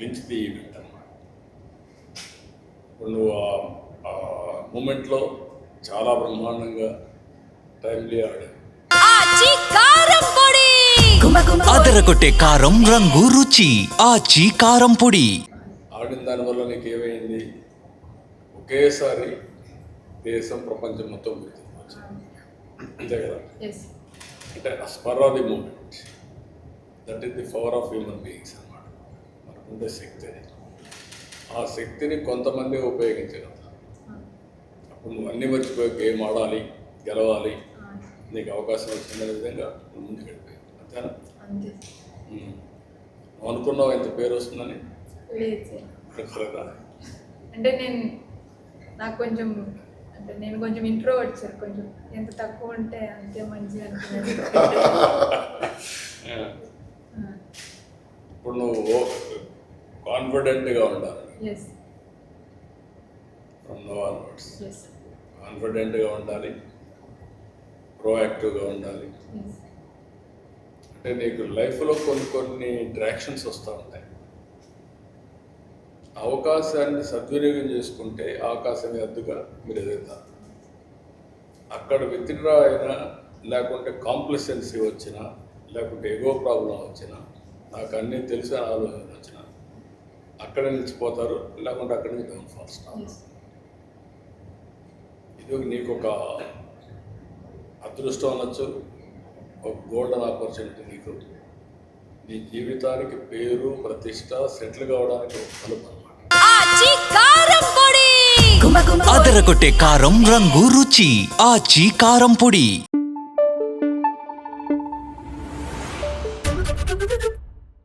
Clinch the event అన్నమాట ఇప్పుడు నువ్వు ఆ- మూమెంట్లో చాలా బ్రహ్మాండంగా టైమ్లీ ఆడావు. అదరగొట్టే కారం రంగు రుచి. ఆచి కారం పొడి. ఆడిన దానివల్ల నీకు ఏమైంది? ఒకేసారి దేశం ప్రపంచం మొత్తం గుర్తించవచ్చు అంతే కదా? అంటే ఆ spur of the moment. That is the power of human beings అన్నమాట మనకుండే శక్తి అది ఆ శక్తిని కొంతమంది ఉపయోగించగలరు అప్పుడు నువ్వు అన్ని మర్చిపోయి గేమ్ ఆడాలి గెలవాలి. నీకు అవకాశం వచ్చిందనే విధంగా ముందుకు వెళ్ళిపోయావు. అంతేనా. నువ్వు అనుకున్నావు ఇంత పేరు వస్తుందని? అనుకోలేదా అంటే నేను నాకు కొంచెం అంటే నేను కొంచెం ఇంట్రోవర్ట్ సార్. కొంచెం ఎంత తక్కువ ఉంటే అంతే మంచిగా అనుకున్నాను ఇప్పుడు నువ్వు కాన్ఫిడెంట్గా ఉండాలి ఫ్రమ్ నో ఆన్వర్డ్స్ కాన్ఫిడెంట్గా ఉండాలి. ప్రోయాక్టివ్గా ఉండాలి. అంటే నీకు లైఫ్లో కొన్ని కొన్ని ఇంట్రాక్షన్స్ వస్తూ ఉంటాయి. అవకాశాన్ని సద్వినియోగం చేసుకుంటే అవకాశం అద్దుగా మీరు ఎదుగుతారు. అక్కడ విత్డ్రా అయినా లేకుంటే కాంప్లసెన్సీ వచ్చినా లేకుంటే ఎగో ప్రాబ్లం వచ్చినా నాకు అన్నీ తెలిసిన ఆలోచన వచ్చినా అక్కడ నిలిచిపోతారు లేకుంటే అక్కడ నుంచి డౌన్ ఫాల్ ఇది నీకు ఒక అదృష్టం అనొచ్చు ఒక గోల్డెన్ ఆపర్చునిటీ నీకు. నీ జీవితానికి పేరు ప్రతిష్ట సెటిల్ కావడానికి అదరగొట్టే కారం రంగు రుచి ఆచి కారం పొడి.